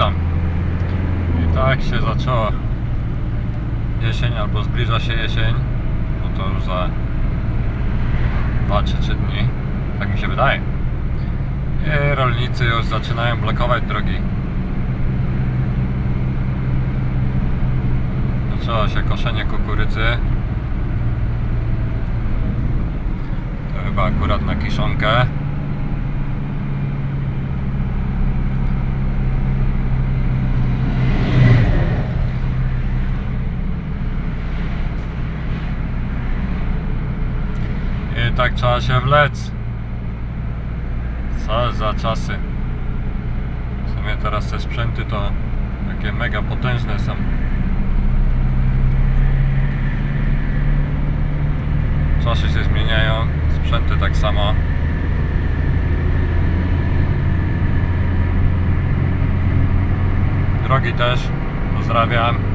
witam. I tak się zaczęła jesień, albo zbliża się jesień. No to już za 2 czy 3 dni. Tak mi się wydaje. I rolnicy już zaczynają blokować drogi. Zaczęło się koszenie kukurydzy. To chyba akurat na kiszonkę. I tak trzeba się wlec. Co za czasy. W sumie teraz te sprzęty to takie mega potężne są. Czasy się zmieniają, sprzęty tak samo. Drogi też. Pozdrawiam.